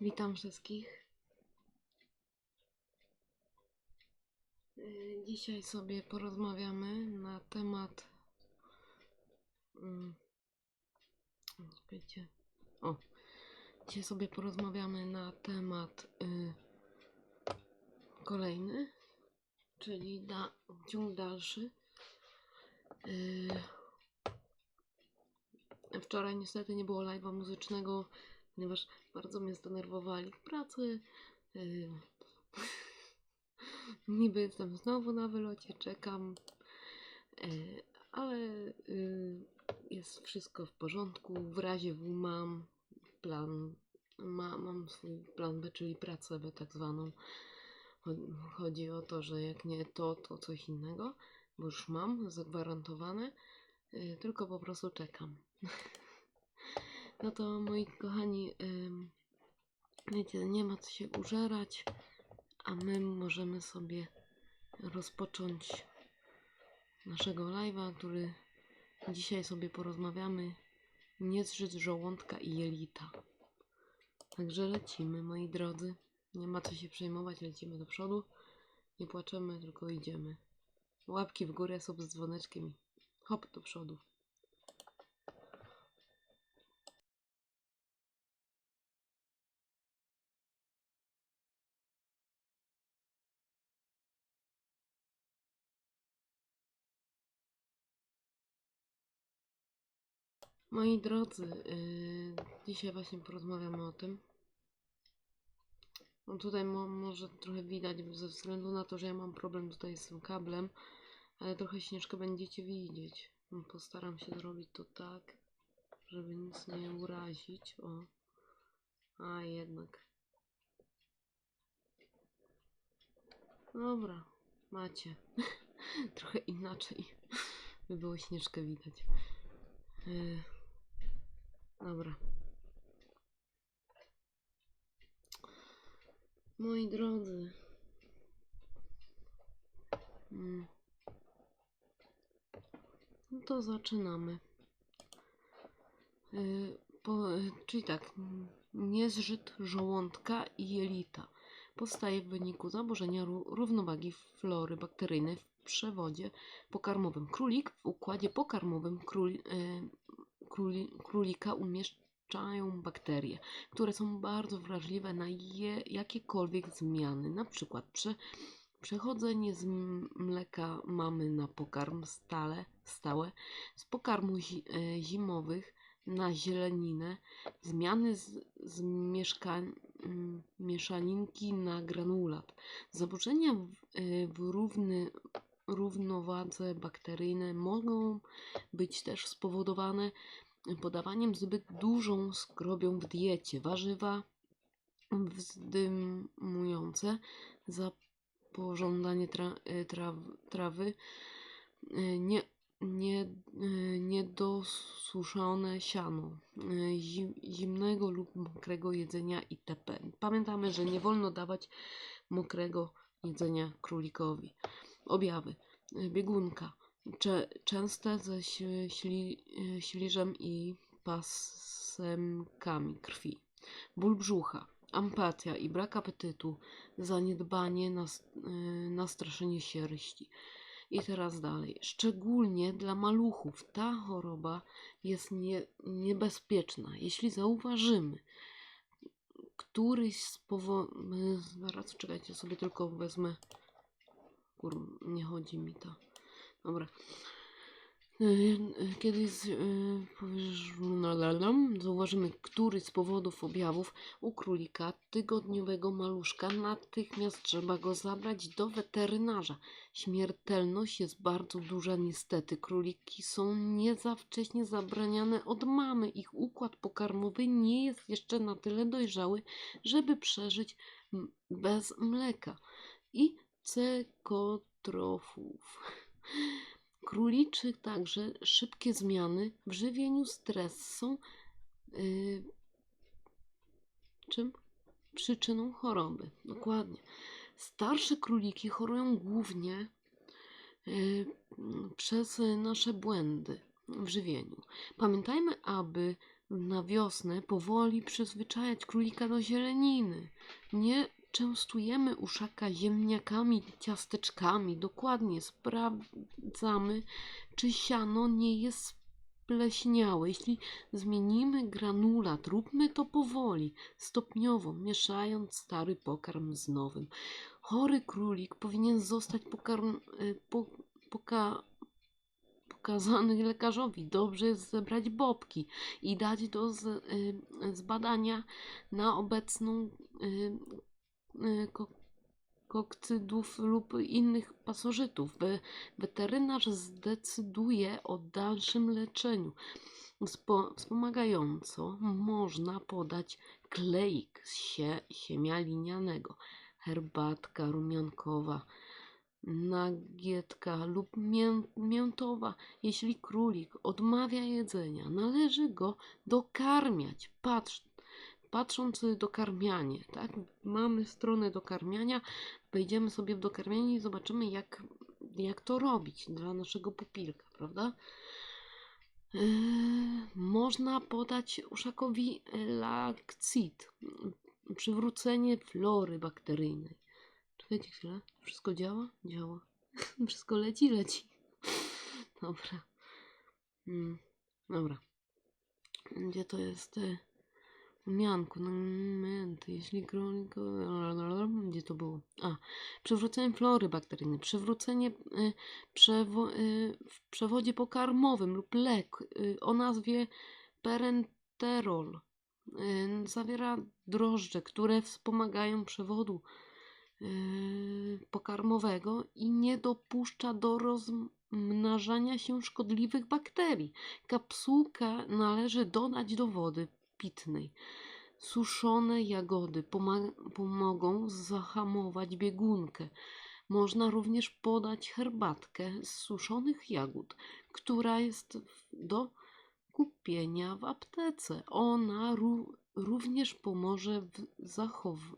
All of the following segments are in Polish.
Witam wszystkich. Y, Dzisiaj sobie porozmawiamy na temat. mm, Czekajcie. O. Dzisiaj sobie porozmawiamy na temat y, kolejny, czyli da, ciąg dalszy. Y, wczoraj niestety nie było live'a muzycznego, ponieważ bardzo mnie zdenerwowali w pracy. Yy, niby jestem znowu na wylocie, czekam, yy, ale yy, jest wszystko w porządku. W razie W mam plan, ma, mam swój plan B, czyli pracę B tak zwaną. Cho- Chodzi o to, że jak nie to, to coś innego, bo już mam zagwarantowane, yy, tylko po prostu czekam. No to moi kochani, wiecie, nie ma co się użerać, a my możemy sobie rozpocząć naszego live'a, który dzisiaj sobie porozmawiamy. Nie zżyt żołądka i jelita. Także lecimy, moi drodzy. Nie ma co się przejmować, lecimy do przodu. Nie płaczemy, tylko idziemy. Łapki w górę, sub z dzwoneczkiem hop do przodu. Moi drodzy, yy, dzisiaj właśnie porozmawiamy o tym. No tutaj mo może trochę widać ze względu na to, że ja mam problem tutaj z tym kablem, ale trochę śnieżkę będziecie widzieć. No, Postaram się zrobić to tak, żeby nic nie urazić. O, a jednak. Dobra, macie. trochę inaczej by było śnieżkę widać. Yy. Dobra. Moi drodzy. Mm. No to zaczynamy. Yy, po, czyli tak, niezżyt żołądka i jelita powstaje w wyniku zaburzenia ró- równowagi flory bakteryjnej w przewodzie pokarmowym. Królik w układzie pokarmowym król, króli, królika umieszczają bakterie, które są bardzo wrażliwe na je, jakiekolwiek zmiany, na przykład prze, przechodzenie z mleka mamy na pokarm stale, stałe, z pokarmu zi, e, zimowych na zieleninę, zmiany z, z mieszka, m, mieszaninki na granulat, zaburzenia w, e, w równy, równowadze bakteryjne mogą być też spowodowane podawaniem zbyt dużą skrobią w diecie. Warzywa wzdymujące za pożądanie tra, e, traw, trawy, e, nie, nie, e, niedosuszone siano, e, zi- zimnego lub mokrego jedzenia itp. Pamiętamy, że nie wolno dawać mokrego jedzenia królikowi. Objawy. Biegunka. Cze, częste ze śli, e, śliżem i pasemkami krwi. Ból brzucha, ampatia i brak apetytu, zaniedbanie, nas, e, nastraszenie sierści. I teraz dalej. Szczególnie dla maluchów ta choroba jest nie, niebezpieczna. Jeśli zauważymy któryś z powodów. Zaraz czekajcie, sobie tylko wezmę. Kur, nie chodzi mi to. Dobra. Y, Kiedy la, zauważymy któryś z powodów objawów u królika tygodniowego maluszka, natychmiast trzeba go zabrać do weterynarza. Śmiertelność jest bardzo duża niestety. Króliki są nie za wcześnie zabraniane od mamy. Ich układ pokarmowy nie jest jeszcze na tyle dojrzały, żeby przeżyć bez mleka i cekotrofów. Króliczy także szybkie zmiany w żywieniu, stres są yy, czym? Przyczyną choroby. Dokładnie. Starsze króliki chorują głównie yy, przez nasze błędy w żywieniu. Pamiętajmy, aby na wiosnę powoli przyzwyczajać królika do zieleniny. Nie częstujemy uszaka ziemniakami, ciasteczkami. Dokładnie sprawdzamy, czy siano nie jest spleśniałe. Jeśli zmienimy granulat, róbmy to powoli, stopniowo, mieszając stary pokarm z nowym. Chory królik powinien zostać pokarm, y, po, poka, pokazany lekarzowi. Dobrze jest zebrać bobki i dać do z, y, zbadania na obecną y, kokcydów lub innych pasożytów. We, weterynarz zdecyduje o dalszym leczeniu. Wspo, wspomagająco można podać kleik z sie, siemia linianego, herbatka rumiankowa, nagietka lub mię, miętowa. Jeśli królik odmawia jedzenia, należy go dokarmiać. Patrz, patrząc dokarmianie, tak? Mamy stronę dokarmiania, wejdziemy sobie w dokarmianie i zobaczymy, jak, jak to robić dla naszego pupilka, prawda? Yy, można podać uszakowi lakcit, przywrócenie flory bakteryjnej. Czekajcie chwilę, wszystko działa? Działa. Wszystko leci? Leci. Dobra. Mm, dobra. Gdzie to jest? Mianku, no momenty, jeśli królik... Gdzie to było? A, przywrócenie flory bakteryjnej, przywrócenie y, przewo, y, w przewodzie pokarmowym lub lek y, o nazwie perenterol. Y, zawiera drożdże, które wspomagają przewodu y, pokarmowego i nie dopuszcza do rozmnażania się szkodliwych bakterii. Kapsułkę należy dodać do wody pitnej. Suszone jagody pomogą zahamować biegunkę. Można również podać herbatkę z suszonych jagód, która jest do kupienia w aptece. Ona ró- również pomoże w, w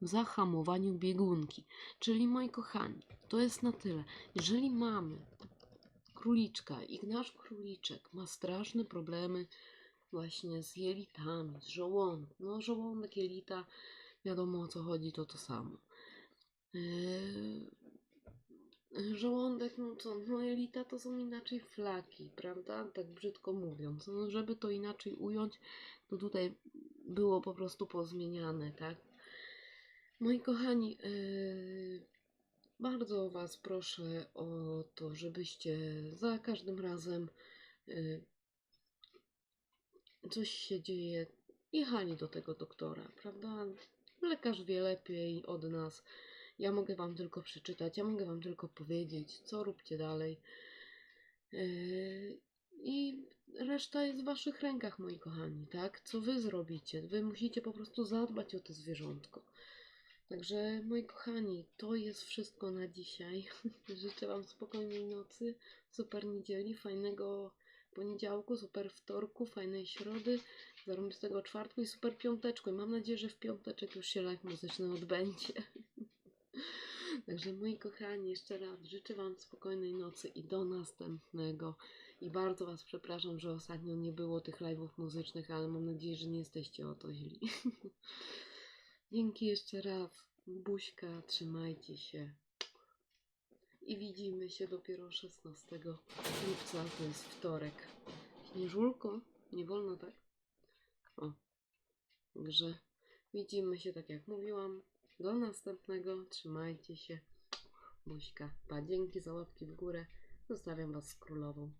zahamowaniu biegunki. Czyli moi kochani, to jest na tyle. Jeżeli mamy króliczka i nasz króliczek ma straszne problemy właśnie z jelitami, z żołądkiem. No żołądek, jelita, wiadomo o co chodzi, to to samo. Yy, żołądek, no co, no jelita to są inaczej flaki, prawda? Tak brzydko mówiąc. No, żeby to inaczej ująć, to tutaj było po prostu pozmieniane, tak? Moi kochani, yy, bardzo Was proszę o to, żebyście za każdym razem yy, coś się dzieje, jechali do tego doktora, prawda? Lekarz wie lepiej od nas. Ja mogę Wam tylko przeczytać, ja mogę Wam tylko powiedzieć, co róbcie dalej. Yy, I reszta jest w Waszych rękach, moi kochani, tak? Co Wy zrobicie? Wy musicie po prostu zadbać o to zwierzątko. Także, moi kochani, to jest wszystko na dzisiaj. Życzę Wam spokojnej nocy, super niedzieli, fajnego poniedziałku, super wtorku, fajnej środy, zarąbistego czwartku i super piąteczku. I mam nadzieję, że w piąteczek już się live muzyczny odbędzie. Także moi kochani, jeszcze raz życzę Wam spokojnej nocy i do następnego. I bardzo Was przepraszam, że ostatnio nie było tych live'ów muzycznych, ale mam nadzieję, że nie jesteście o to źli. Dzięki jeszcze raz. Buźka, trzymajcie się. I widzimy się dopiero 16 lipca, to jest wtorek. Śnieżulko, nie wolno tak? O, także widzimy się tak jak mówiłam. Do następnego, trzymajcie się. Buźka, pa, dzięki za łapki w górę. Zostawiam Was z królową.